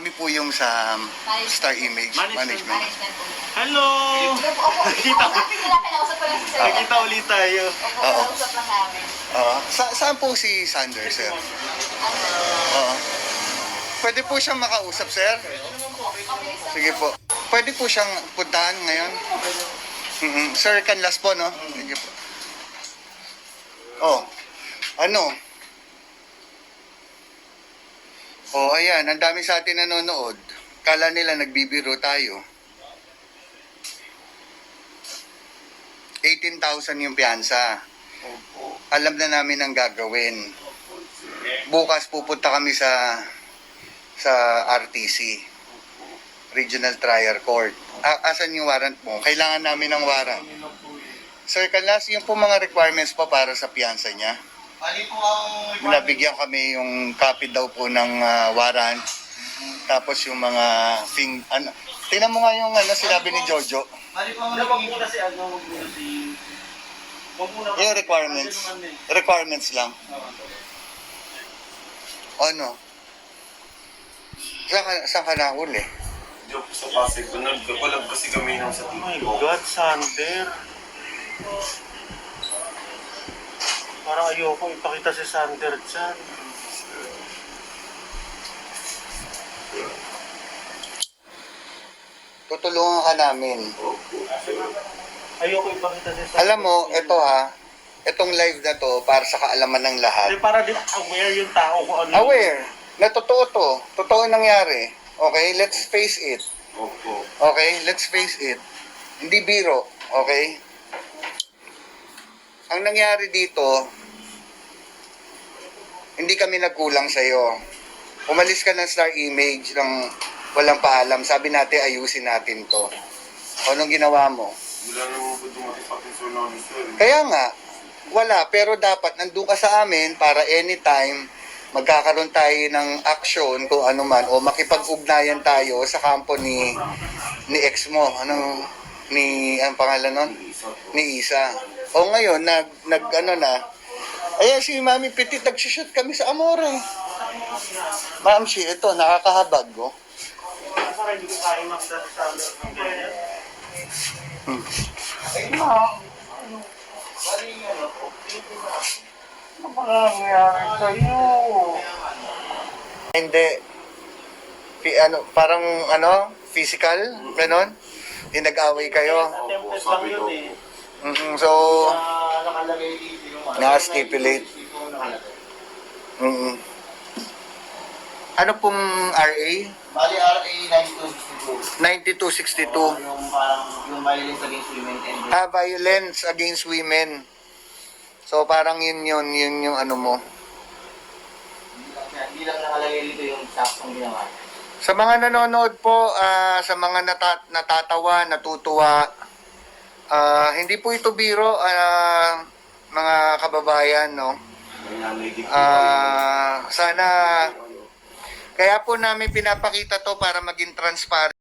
kami po yung sa Star Image Management. Management. Management po. Hello! Opo, opo. Nakita ko. Kasi wala, kinausap ko lang si Sir. Nakita ulit tayo. Opo, Oo. kinausap lang namin. Oo. Sa saan po si Sander, sir? Oo. Pwede po siyang makausap, sir? Sige po. Pwede po siyang puntahan ngayon? mm Sir Canlas po, no? Sige po. Oh, ano? Oh, ayan. Ang dami sa atin nanonood. Kala nila nagbibiro tayo. 18,000 yung piyansa. Alam na namin ang gagawin. Bukas pupunta kami sa sa RTC. Regional Trial Court. A- asan yung warrant mo? Kailangan namin ng warrant. Sir Calas, yung po mga requirements pa para sa piyansa niya. Bali po ang Nabigyan kami yung copy daw po ng ah, warrant. Tapos yung mga thing, ano, tingnan mo nga yung ano, sinabi ni Jojo. Bali po ang Wag muna si ano, wag muna si... Wag muna Yung requirements. Eh. Requirements lang. Ano? Saan ka, saan ka nahuli? Joke sa Pasig. Nagkapalag kasi kami nung sa Oh my TV. God, Sander. Parang ayoko ipakita si Sander dyan. Tutulungan ka namin. Ayoko ipakita si Sander. Alam mo, ito ha, itong live na to para sa kaalaman ng lahat. Hindi, para din aware yung tao kung ano. Aware na totoo to. Totoo nangyari. Okay, let's face it. Opo. Okay, let's face it. Hindi biro. Okay? Ang nangyari dito, hindi kami nagkulang sa'yo. Umalis ka ng star image ng walang paalam. Sabi natin, ayusin natin to. O, Anong ginawa mo? Wala naman po dumating sa akin sir namin sir. Kaya nga, wala. Pero dapat nandun ka sa amin para anytime magkakaroon tayo ng action kung ano man o makipag-ugnayan tayo sa kampo ni ni ex mo. Anong ni ang pangalan nun? Ni Isa. O ngayon nag nag ano na Ayan si Mami Petit nagsushoot kami sa Amore. Ma'am si ito nakakahabag oh. Para hindi. Ano. Pi, ano, parang ano, physical, ganon. Yung nag-away kayo. Attempted lang yun eh. Mhm, so, Ah, nakalagay dito yung ano. Na-stipulate. Dito nakalagay. mhm. Ano pong RA? Bali RA 9262. 9262. Yung parang yung violence against women and Ah, violence against women. So, parang yun yun, yun yung ano mo. hindi lang, hindi lang nakalagay dito yung saktong ginawa. Sa mga nanonood po, ah, sa mga nata- natatawa, natutuwa, ah, hindi po ito biro, ah, mga kababayan, no? Ah, sana, kaya po namin pinapakita to para maging transparent.